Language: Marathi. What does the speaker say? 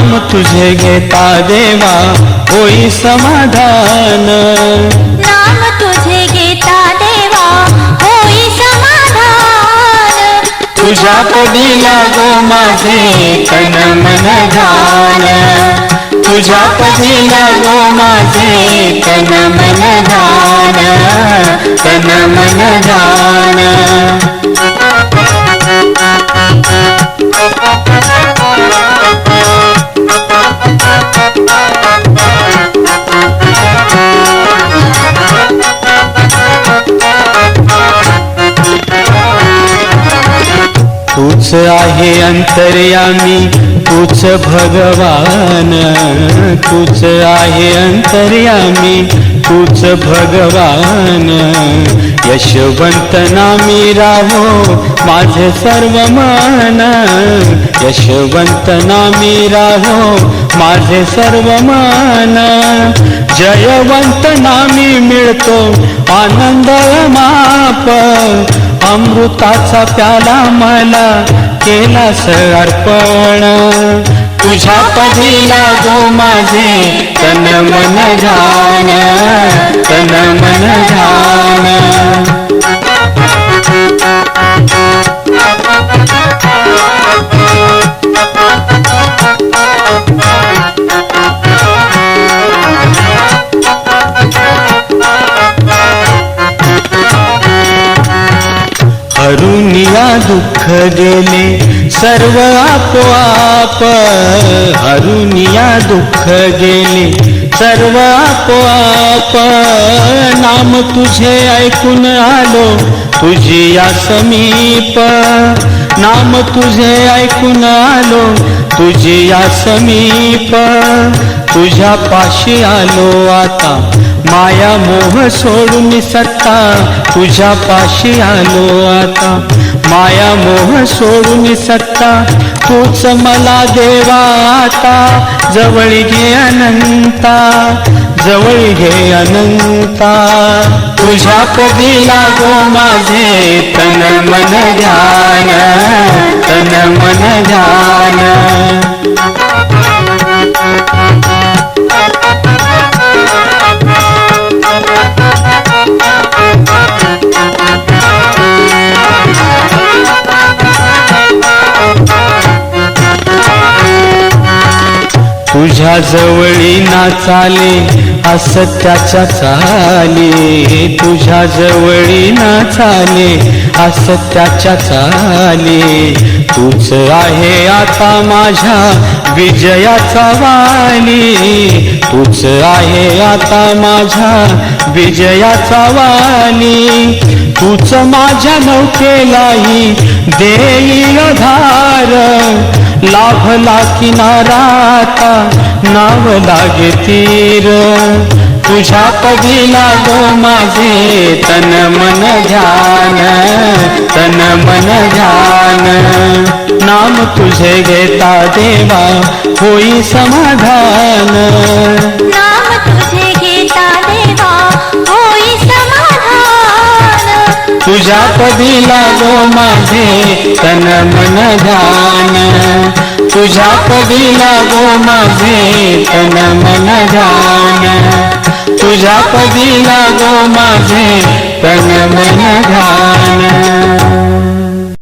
नाम तुझे घेता देवा होई समाधान। नाम तुझे घेता देवा होई समाधान। तुझ्या पदी लागो माझे तन मन ध्यान तुझ्या पदी लागो माझे तन मन ध्यान तन मन ध्यान तूच आहे अंतर्यामी तूच भगवान. तूच आहे अंतर्यामी तूच भगवान. यशवंत नामी राहो माझे सर्व मान. यशवंत नामी राहो माझे सर्व मान. जयवंत नामी मिळतो आनंद माप. अमृताचा प्याला मला केला अर्पण. तुझ्या पदी लागो माझे तन मन ध्यान तन मन ध्यान दुःख गेले सर्व आपोआप हरुनिया दुःख गेले. सर्व आपोआप नाम तुझे ऐकून आलो तुझी या समीप. नाम तुझे ऐकून आलो तुझी या समीप. तुझ्या पाशी आलो आता माया मोह सोडून सत्ता. तुझ्या पाशी आलो आता माया मोह सोडून सत्ता तूच मला देवा आता. जवळ घे अनंता जवळ घे अनंता. तुझ्या पदी लागो माझे तन मन ध्यान तन मन ध्यान. तुझ्या जवळी नाचाले असत्याच्या चाले. तुझ्या जवळी नाचाले असत्याच्या चाले. तूच आहे आता माझ्या विजयाचा वाली. तूच आहे आता माझ्या विजयाचा वाली. तूच माझ्या नौकेलाही देईल धार लाभला किनाराता नाव लागे तीर। तुझ्या पदी लागो माझे तन मन ध्यान तन मन ध्यान। नाम तुझे घेता देवा होई समाधान। नाम तुझे घेता देवा होई समाधान। तुझ्या पदी लागो माझे तन मन ध्यान। तुझ्या पदी लागो माझे तन मन ध्यान तुझ्या पदी लागो माझे तन मन ध्यान